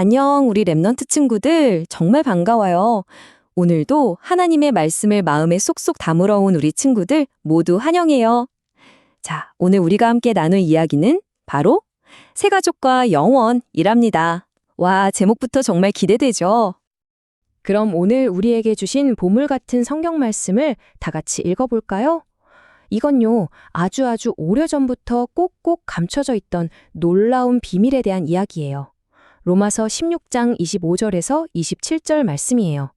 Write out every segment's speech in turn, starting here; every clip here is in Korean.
안녕, 우리 랩넌트 친구들. 정말 반가워요. 오늘도 하나님의 말씀을 마음에 쏙쏙 담으러 온 우리 친구들 모두 환영해요. 자, 오늘 우리가 함께 나눌 이야기는 바로 새가족과 영원이랍니다. 와, 제목부터 정말 기대되죠? 그럼 오늘 우리에게 주신 보물 같은 성경 말씀을 다 같이 읽어볼까요? 이건요, 아주 아주 오래전부터 꼭꼭 감춰져 있던 놀라운 비밀에 대한 이야기예요. 로마서 16장 25절에서 27절 말씀이에요.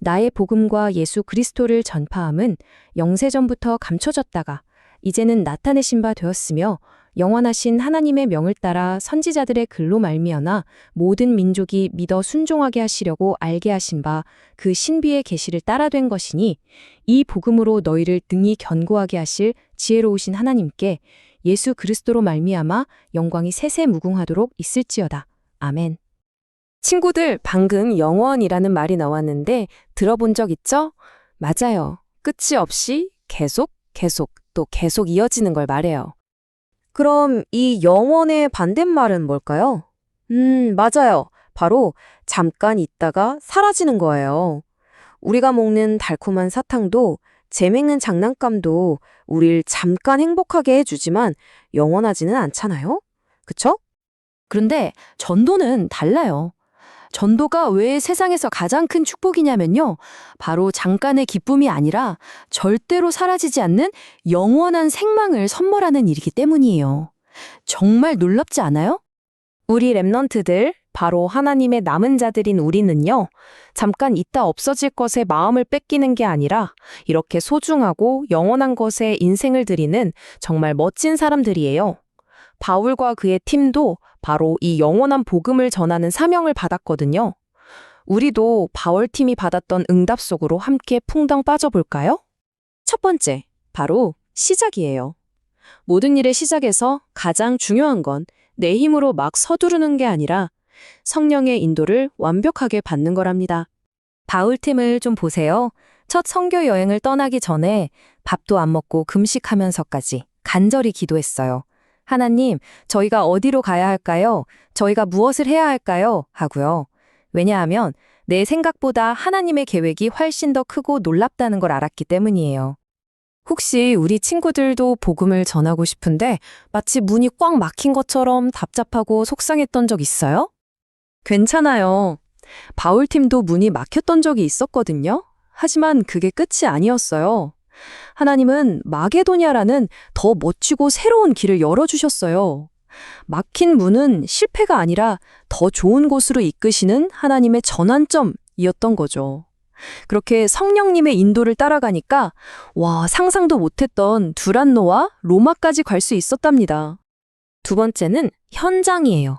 나의 복음과 예수 그리스도를 전파함은 영세전부터 감춰졌다가 이제는 나타내신 바 되었으며 영원하신 하나님의 명을 따라 선지자들의 글로 말미암아 모든 민족이 믿어 순종하게 하시려고 알게 하신 바 그 신비의 계시를 따라된 것이니 이 복음으로 너희를 등이 견고하게 하실 지혜로우신 하나님께 예수 그리스도로 말미암아 영광이 세세 무궁하도록 있을지어다. 아멘. 친구들, 방금 영원이라는 말이 나왔는데 들어본 적 있죠? 맞아요. 끝이 없이 계속, 계속, 또 계속 이어지는 걸 말해요. 그럼 이 영원의 반대말은 뭘까요? 음, 맞아요. 바로 잠깐 있다가 사라지는 거예요. 우리가 먹는 달콤한 사탕도 재밌는 장난감도 우릴 잠깐 행복하게 해주지만 영원하지는 않잖아요? 그쵸? 그런데 전도는 달라요. 전도가 왜 세상에서 가장 큰 축복이냐면요. 바로 잠깐의 기쁨이 아니라 절대로 사라지지 않는 영원한 생망을 선물하는 일이기 때문이에요. 정말 놀랍지 않아요? 우리 랩넌트들, 바로 하나님의 남은 자들인 우리는요, 잠깐 있다 없어질 것에 마음을 뺏기는 게 아니라 이렇게 소중하고 영원한 것에 인생을 드리는 정말 멋진 사람들이에요. 바울과 그의 팀도 바로 이 영원한 복음을 전하는 사명을 받았거든요. 우리도 바울 팀이 받았던 응답 속으로 함께 풍덩 빠져볼까요? 첫 번째, 바로 시작이에요. 모든 일의 시작에서 가장 중요한 건 내 힘으로 막 서두르는 게 아니라 성령의 인도를 완벽하게 받는 거랍니다. 바울 팀을 좀 보세요. 첫 선교 여행을 떠나기 전에 밥도 안 먹고 금식하면서까지 간절히 기도했어요. 하나님, 저희가 어디로 가야 할까요? 저희가 무엇을 해야 할까요? 하고요. 왜냐하면 내 생각보다 하나님의 계획이 훨씬 더 크고 놀랍다는 걸 알았기 때문이에요. 혹시 우리 친구들도 복음을 전하고 싶은데 마치 문이 꽉 막힌 것처럼 답답하고 속상했던 적 있어요? 괜찮아요. 바울팀도 문이 막혔던 적이 있었거든요. 하지만 그게 끝이 아니었어요. 하나님은 마게도냐라는 더 멋지고 새로운 길을 열어주셨어요. 막힌 문은 실패가 아니라 더 좋은 곳으로 이끄시는 하나님의 전환점이었던 거죠. 그렇게 성령님의 인도를 따라가니까 와 상상도 못했던 두란노와 로마까지 갈 수 있었답니다. 두 번째는 현장이에요.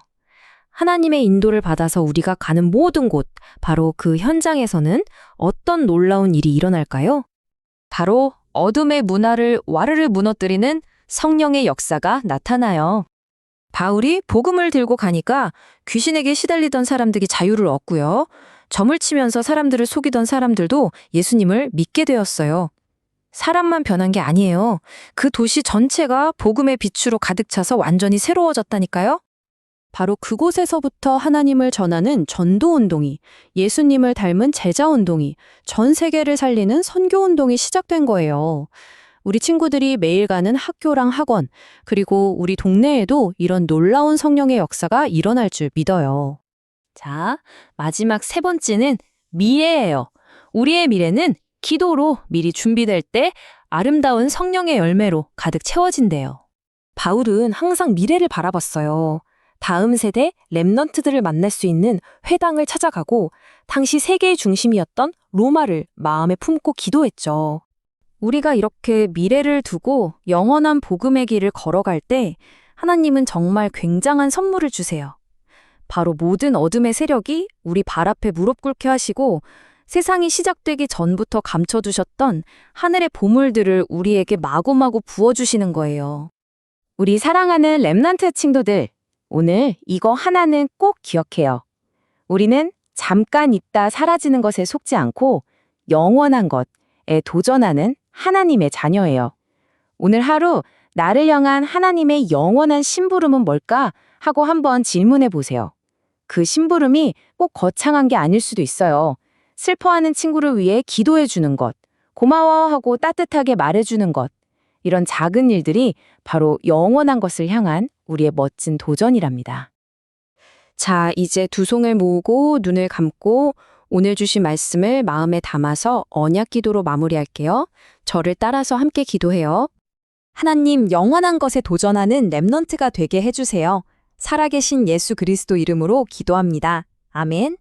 하나님의 인도를 받아서 우리가 가는 모든 곳, 바로 그 현장에서는 어떤 놀라운 일이 일어날까요? 바로 어둠의 문화를 와르르 무너뜨리는 성령의 역사가 나타나요. 바울이 복음을 들고 가니까 귀신에게 시달리던 사람들이 자유를 얻고요. 점을 치면서 사람들을 속이던 사람들도 예수님을 믿게 되었어요. 사람만 변한 게 아니에요. 그 도시 전체가 복음의 빛으로 가득 차서 완전히 새로워졌다니까요. 바로 그곳에서부터 하나님을 전하는 전도 운동이, 예수님을 닮은 제자 운동이, 전 세계를 살리는 선교 운동이 시작된 거예요. 우리 친구들이 매일 가는 학교랑 학원, 그리고 우리 동네에도 이런 놀라운 성령의 역사가 일어날 줄 믿어요. 자, 마지막 세 번째는 미래예요. 우리의 미래는 기도로 미리 준비될 때 아름다운 성령의 열매로 가득 채워진대요. 바울은 항상 미래를 바라봤어요. 다음 세대 랩넌트들을 만날 수 있는 회당을 찾아가고 당시 세계의 중심이었던 로마를 마음에 품고 기도했죠. 우리가 이렇게 미래를 두고 영원한 복음의 길을 걸어갈 때 하나님은 정말 굉장한 선물을 주세요. 바로 모든 어둠의 세력이 우리 발 앞에 무릎 꿇게 하시고 세상이 시작되기 전부터 감춰두셨던 하늘의 보물들을 우리에게 마구마구 부어주시는 거예요. 우리 사랑하는 랩넌트 친구들, 오늘 이거 하나는 꼭 기억해요. 우리는 잠깐 있다 사라지는 것에 속지 않고 영원한 것에 도전하는 하나님의 자녀예요. 오늘 하루 나를 향한 하나님의 영원한 심부름은 뭘까 하고 한번 질문해 보세요. 그 심부름이 꼭 거창한 게 아닐 수도 있어요. 슬퍼하는 친구를 위해 기도해 주는 것, 고마워하고 따뜻하게 말해 주는 것. 이런 작은 일들이 바로 영원한 것을 향한 우리의 멋진 도전이랍니다. 자, 이제 두 손을 모으고 눈을 감고 오늘 주신 말씀을 마음에 담아서 언약 기도로 마무리할게요. 저를 따라서 함께 기도해요. 하나님 영원한 것에 도전하는 랩넌트가 되게 해주세요. 살아계신 예수 그리스도 이름으로 기도합니다. 아멘.